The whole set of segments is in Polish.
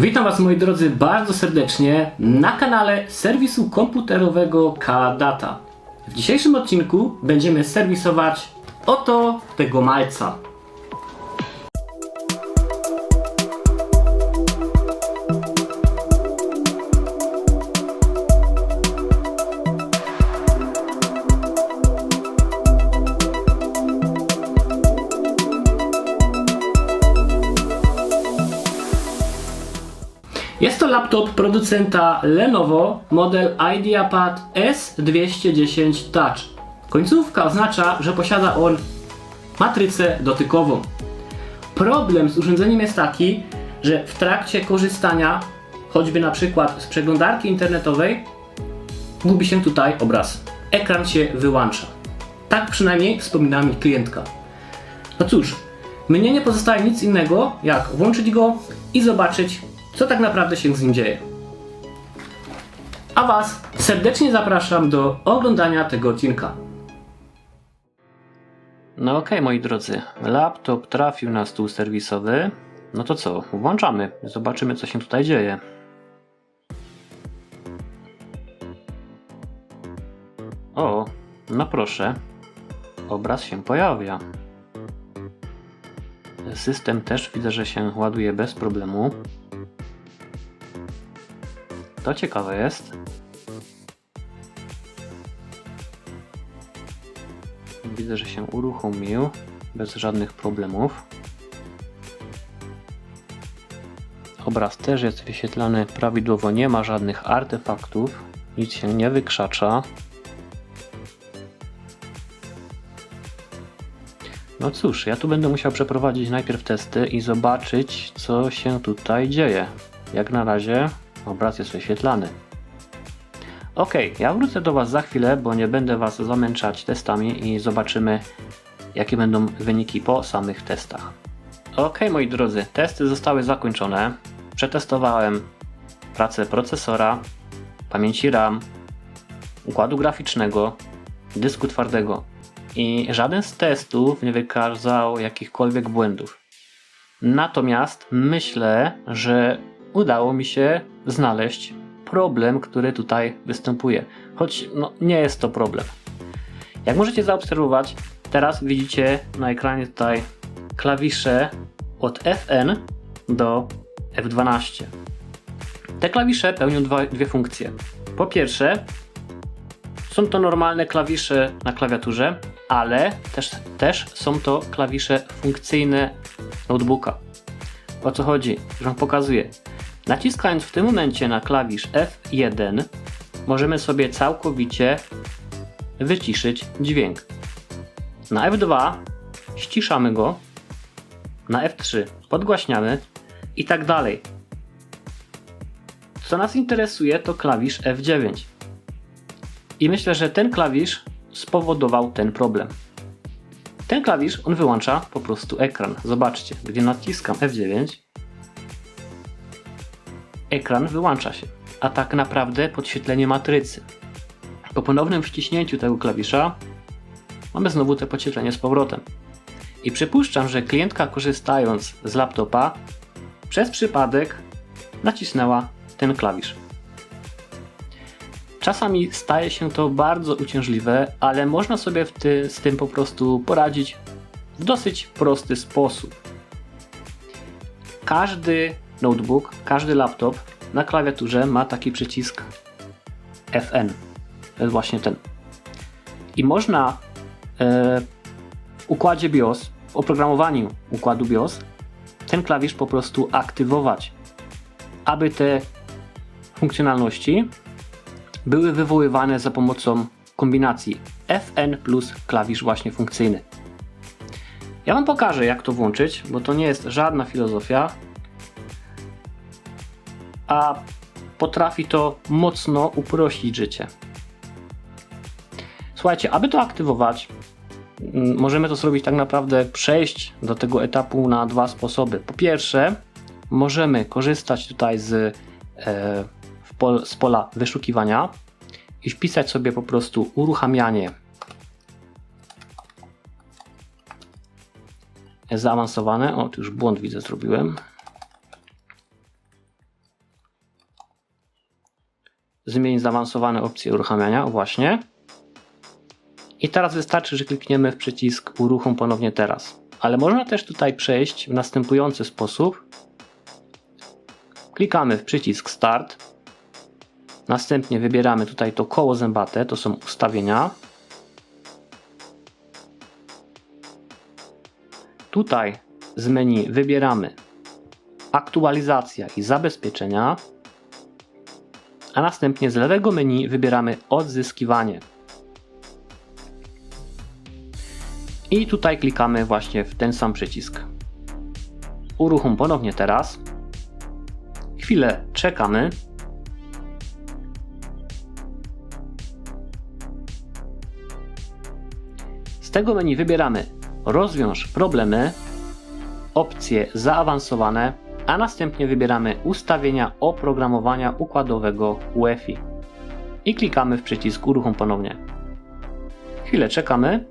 Witam Was moi drodzy bardzo serdecznie na kanale serwisu komputerowego K-Data. W dzisiejszym odcinku będziemy serwisować oto tego malca. Jest to laptop producenta Lenovo model IdeaPad S210 Touch. Końcówka oznacza, że posiada on matrycę dotykową. Problem z urządzeniem jest taki, że w trakcie korzystania, choćby na przykład z przeglądarki internetowej, gubi się tutaj obraz. Ekran się wyłącza. Tak przynajmniej wspominała mi klientka. No cóż, mnie nie pozostaje nic innego, jak włączyć go i zobaczyć, co tak naprawdę się z nim dzieje. A Was serdecznie zapraszam do oglądania tego odcinka. No okej, moi drodzy, laptop trafił na stół serwisowy. No to co, włączamy, zobaczymy co się tutaj dzieje. O, no proszę, obraz się pojawia. System też widzę, że się ładuje bez problemu. To ciekawe jest. Widzę, że się uruchomił bez żadnych problemów. Obraz też jest wyświetlany prawidłowo, nie ma żadnych artefaktów, nic się nie wykrzacza. No cóż, ja tu będę musiał przeprowadzić najpierw testy i zobaczyć, co się tutaj dzieje. Jak na razie obraz jest wyświetlany. Ok, ja wrócę do Was za chwilę, bo nie będę Was zamęczać testami i zobaczymy, jakie będą wyniki po samych testach. Ok, moi drodzy, testy zostały zakończone. Przetestowałem pracę procesora, pamięci RAM, układu graficznego, dysku twardego i żaden z testów nie wykazał jakichkolwiek błędów. Natomiast myślę, że udało mi się znaleźć problem, który tutaj występuje. Choć no, nie jest to problem. Jak możecie zaobserwować, teraz widzicie na ekranie tutaj klawisze od Fn do F12. Te klawisze pełnią dwa, dwie funkcje. Po pierwsze, są to normalne klawisze na klawiaturze, ale też, też są to klawisze funkcyjne notebooka. O co chodzi? Już Wam pokazuję. Naciskając w tym momencie na klawisz F1 możemy sobie całkowicie wyciszyć dźwięk. Na F2 ściszamy go, na F3 podgłaśniamy i tak dalej. Co nas interesuje to klawisz F9. I myślę, że ten klawisz spowodował ten problem. Ten klawisz, on wyłącza po prostu ekran. Zobaczcie, gdy naciskam F9, ekran wyłącza się, a tak naprawdę podświetlenie matrycy. Po ponownym wciśnięciu tego klawisza mamy znowu to podświetlenie z powrotem. I przypuszczam, że klientka korzystając z laptopa przez przypadek nacisnęła ten klawisz. Czasami staje się to bardzo uciążliwe, ale można sobie ty, z tym po prostu poradzić w dosyć prosty sposób. Każdy notebook, każdy laptop na klawiaturze ma taki przycisk FN. To jest właśnie ten. I można e, w układzie BIOS, w oprogramowaniu układu BIOS, ten klawisz po prostu aktywować, aby te funkcjonalności były wywoływane za pomocą kombinacji FN plus klawisz właśnie funkcyjny. Ja Wam pokażę jak to włączyć, bo to nie jest żadna filozofia, a potrafi to mocno uprościć życie. Słuchajcie, aby to aktywować, mm, możemy to zrobić tak naprawdę, przejść do tego etapu na dwa sposoby. Po pierwsze, możemy korzystać tutaj z, e, pol, z pola wyszukiwania i wpisać sobie po prostu uruchamianie zaawansowane. O, tu już błąd widzę, zrobiłem. Zmienić zaawansowane opcje uruchamiania, właśnie. I teraz wystarczy, że klikniemy w przycisk uruchom ponownie teraz. Ale można też tutaj przejść w następujący sposób. Klikamy w przycisk start. Następnie wybieramy tutaj to koło zębate, to są ustawienia. Tutaj z menu wybieramy aktualizacja i zabezpieczenia, a następnie z lewego menu wybieramy odzyskiwanie. I tutaj klikamy właśnie w ten sam przycisk. Uruchom ponownie teraz. Chwilę czekamy. Z tego menu wybieramy rozwiąż problemy, opcje zaawansowane, a następnie wybieramy ustawienia oprogramowania układowego UEFI i klikamy w przycisk uruchom ponownie. Chwilę czekamy.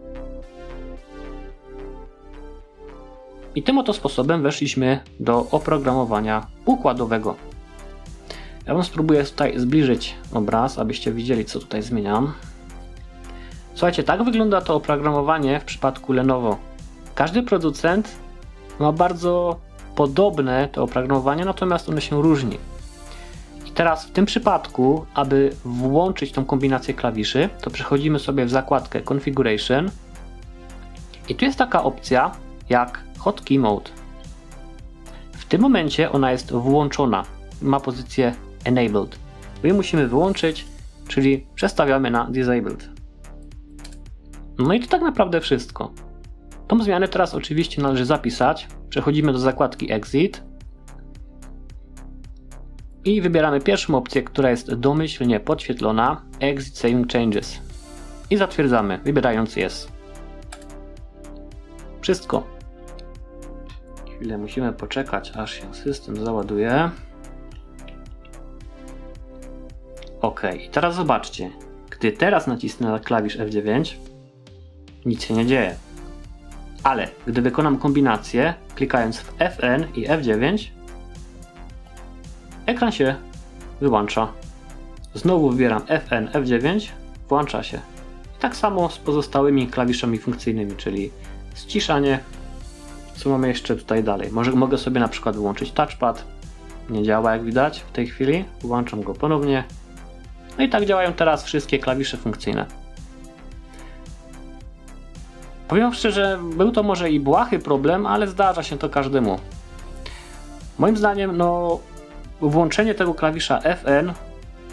I tym oto sposobem weszliśmy do oprogramowania układowego. Ja Wam spróbuję tutaj zbliżyć obraz, abyście widzieli co tutaj zmieniam. Słuchajcie, tak wygląda to oprogramowanie w przypadku Lenovo. Każdy producent ma bardzo podobne to oprogramowanie, natomiast one się różni. I teraz w tym przypadku, aby włączyć tą kombinację klawiszy, to przechodzimy sobie w zakładkę Configuration i tu jest taka opcja jak Hotkey Mode. W tym momencie ona jest włączona, ma pozycję Enabled. My musimy wyłączyć, czyli przestawiamy na Disabled. No i to tak naprawdę wszystko. Tą zmianę teraz oczywiście należy zapisać. Przechodzimy do zakładki Exit i wybieramy pierwszą opcję, która jest domyślnie podświetlona Exit Saving Changes i zatwierdzamy, wybierając Yes. Wszystko. Chwilę musimy poczekać, aż się system załaduje. OK, i teraz zobaczcie. Gdy teraz nacisnę na klawisz F9, nic się nie dzieje. Ale gdy wykonam kombinację, klikając w Fn i F9, ekran się wyłącza. Znowu wybieram Fn, F9, włącza się. I tak samo z pozostałymi klawiszami funkcyjnymi, czyli ściszanie. Co mamy jeszcze tutaj dalej? Może mogę sobie na przykład wyłączyć touchpad. Nie działa jak widać w tej chwili. Włączam go ponownie. No i tak działają teraz wszystkie klawisze funkcyjne. Powiem szczerze, był to może i błahy problem, ale zdarza się to każdemu. Moim zdaniem, no, włączenie tego klawisza FN,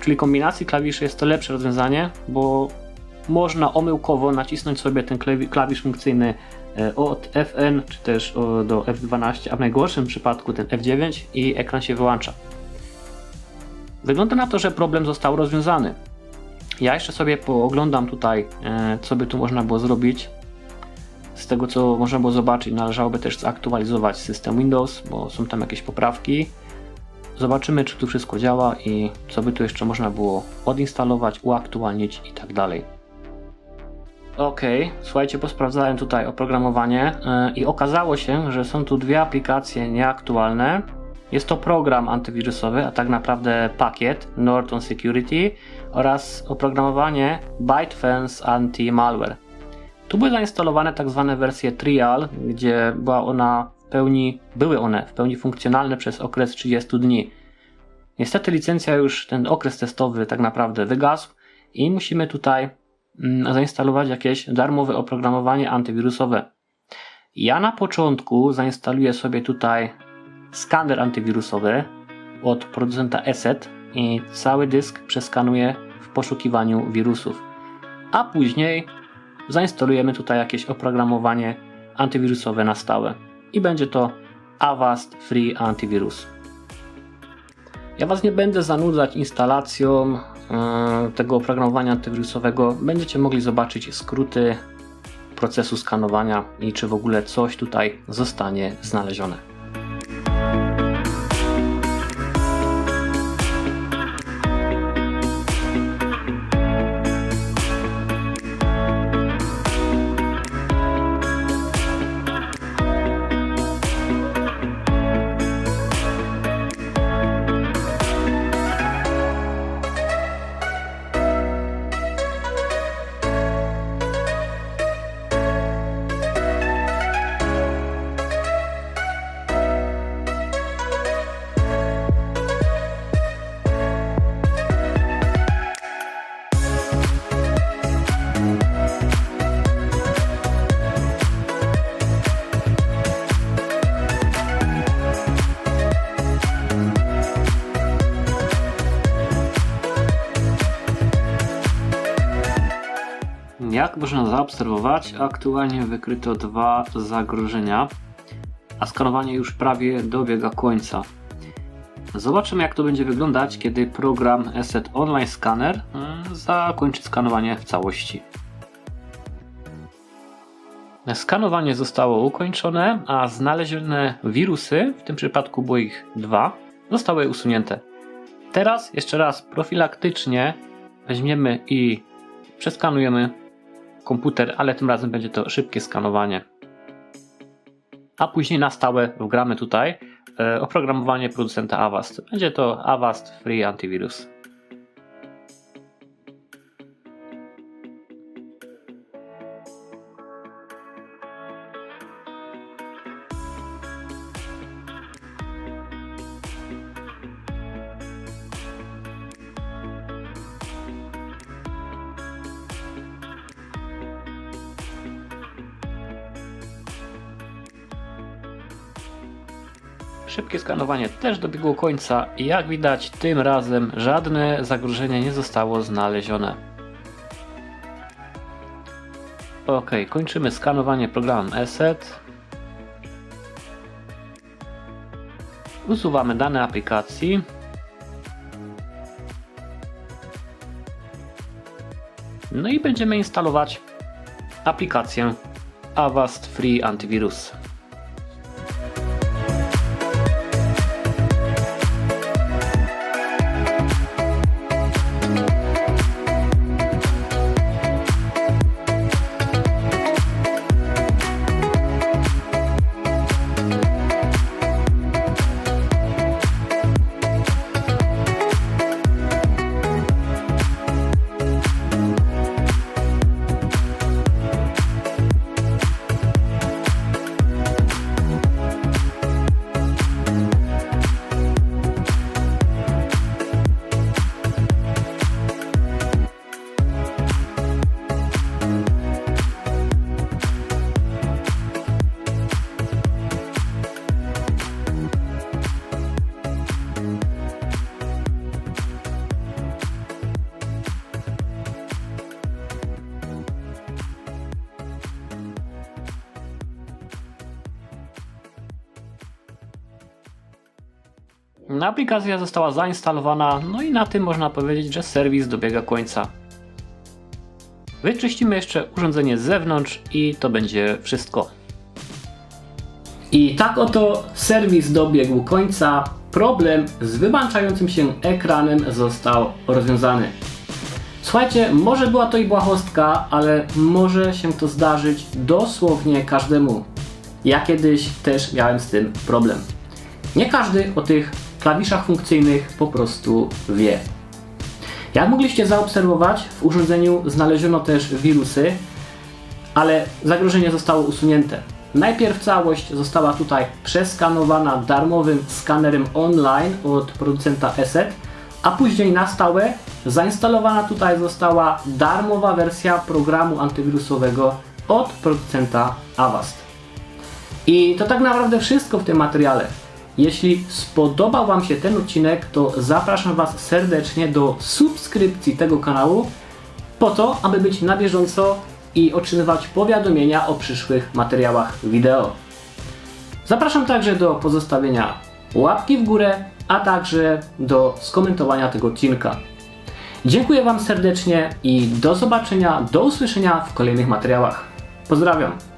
czyli kombinacji klawiszy, jest to lepsze rozwiązanie, bo można omyłkowo nacisnąć sobie ten klawisz funkcyjny e, od FN, czy też do F12, a w najgorszym przypadku ten F9 i ekran się wyłącza. Wygląda na to, że problem został rozwiązany. Ja jeszcze sobie pooglądam tutaj, e, co by tu można było zrobić. Z tego co można było zobaczyć, należałoby też zaktualizować system Windows, bo są tam jakieś poprawki. Zobaczymy, czy tu wszystko działa i co by tu jeszcze można było odinstalować, uaktualnić i tak dalej. Ok, słuchajcie, posprawdzałem tutaj oprogramowanie yy, i okazało się, że są tu dwie aplikacje nieaktualne. Jest to program antywirusowy, a tak naprawdę pakiet Norton Security oraz oprogramowanie ByteFence Anti-Malware. Tu były zainstalowane tak zwane wersje trial, gdzie była ona w pełni, były one w pełni funkcjonalne przez okres 30 dni. Niestety licencja już, ten okres testowy tak naprawdę wygasł i musimy tutaj mm, zainstalować jakieś darmowe oprogramowanie antywirusowe. Ja na początku zainstaluję sobie tutaj skaner antywirusowy od producenta ESET i cały dysk przeskanuję w poszukiwaniu wirusów. A później zainstalujemy tutaj jakieś oprogramowanie antywirusowe na stałe i będzie to Avast Free Antivirus. Ja Was nie będę zanudzać instalacją yy, tego oprogramowania antywirusowego. Będziecie mogli zobaczyć skróty procesu skanowania i czy w ogóle coś tutaj zostanie znalezione. Jak można zaobserwować, aktualnie wykryto dwa zagrożenia, a skanowanie już prawie dobiega końca. Zobaczymy jak to będzie wyglądać, kiedy program Asset Online Scanner y, zakończy skanowanie w całości. Skanowanie zostało ukończone, a znalezione wirusy, w tym przypadku było ich dwa, zostały usunięte. Teraz jeszcze raz profilaktycznie weźmiemy i przeskanujemy komputer, ale tym razem będzie to szybkie skanowanie. A później na stałe wgramy tutaj e, oprogramowanie producenta Avast. Będzie to Avast Free Antivirus. Szybkie skanowanie też dobiegło końca i jak widać tym razem żadne zagrożenie nie zostało znalezione. Ok, kończymy skanowanie programem Asset. Usuwamy dane aplikacji. No i będziemy instalować aplikację Avast Free Antivirus. Aplikacja została zainstalowana, no i na tym można powiedzieć, że serwis dobiega końca. Wyczyścimy jeszcze urządzenie z zewnątrz i to będzie wszystko. I tak oto serwis dobiegł końca. Problem z wyłączającym się ekranem został rozwiązany. Słuchajcie, może była to i błahostka, ale może się to zdarzyć dosłownie każdemu. Ja kiedyś też miałem z tym problem. Nie każdy o tych klawiszach funkcyjnych po prostu wie. Jak mogliście zaobserwować, w urządzeniu znaleziono też wirusy, ale zagrożenie zostało usunięte. Najpierw całość została tutaj przeskanowana darmowym skanerem online od producenta ESET, a później na stałe zainstalowana tutaj została darmowa wersja programu antywirusowego od producenta Avast. I to tak naprawdę wszystko w tym materiale. Jeśli spodobał Wam się ten odcinek, to zapraszam Was serdecznie do subskrypcji tego kanału, po to, aby być na bieżąco i otrzymywać powiadomienia o przyszłych materiałach wideo. Zapraszam także do pozostawienia łapki w górę, a także do skomentowania tego odcinka. Dziękuję Wam serdecznie i do zobaczenia, do usłyszenia w kolejnych materiałach. Pozdrawiam.